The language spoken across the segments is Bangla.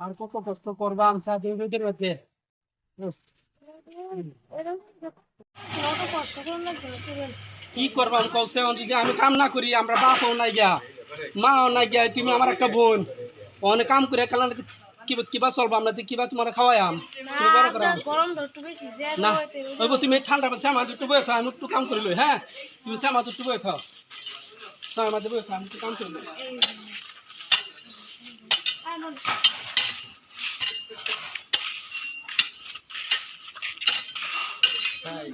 আর কত কষ্ট দিয়ে মধ্যে? কি করবাম কৌশে যদি আমি কাম না করি, আমরা বাপও নাই গিয়া, মাও নাই গিয়া, তুমি আমার একটা বোন। অনেক কাম করে খেলা কিবা কিবা চলবাম না কিবা তোমার যে না তুমি ঠান্ডা পাচ্ছে আমার বয়ে খাও আমি একটু কাম করিল হ্যাঁ? তুমি আমার একটু বয়ে খাও। হ্যাঁ আমাদের বয়ে খাও আমি একটু কাম করিল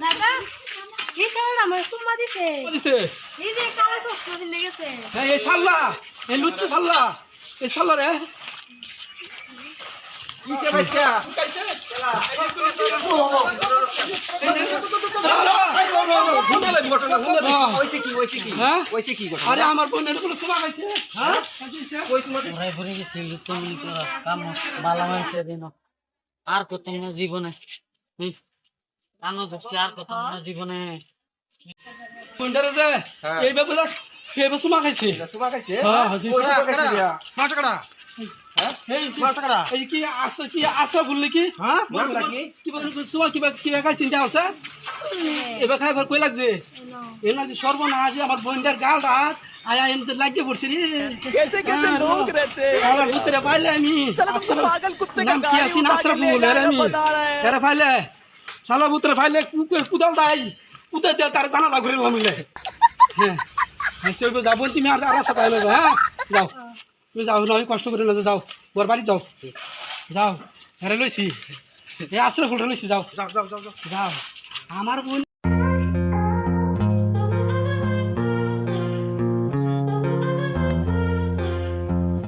দাদা কি কারণ আমার সুম্মা দিছে। দিছে? এই যে কালা চশমা কিনে গেছে। হ্যাঁ এই সাল্লা এই লুচ্চে সাল্লা এই সাল্লা রে। হ্যাঁ আরে আমার বোনের কোনো শোনা পাইছে হ্যাঁ? আর কত না জীবনে? আর কত না জীবনে? বোনটারে যে এই বেবুলা সুমা খাইছে হ্যাঁ এই এই কি আসো কি আসো বললি কি কি বলে সুমা কিবা কিবা খাই চিন্তা আছে এবার খাই কই লাগছে এর না যে সর্বনাশ আমার বোনটার গালটা আয়া এমতে লাগিয়ে পড়ছে রে कैसे कैसे हाँ, लोग हाँ। रहते हैं শালা ভিতরে পাইলে আমি শালা তো আশ্রম- পাগল কুত্তে का নাম কি गाड़ी আছিস उठा के আশ্রম ले বলে जा रहा है, আমি बता रहा है। এরা ফাইলে শালা ভিতরে ফাইলে কুকে কুদাল দাই কুদে দে তার জানা লাগরে লামিলে হ্যাঁ হ্যাঁ সে যাবো তুমি আর আর সাথে আইলো হ্যাঁ যাও তুমি যাও নয় কষ্ট করে না যাও। বর বাড়ি যাও। যাও হেরে লইছি এই আসলে ফুলটা লইছি যাও। যাও যাও যাও যাও। আমার বোন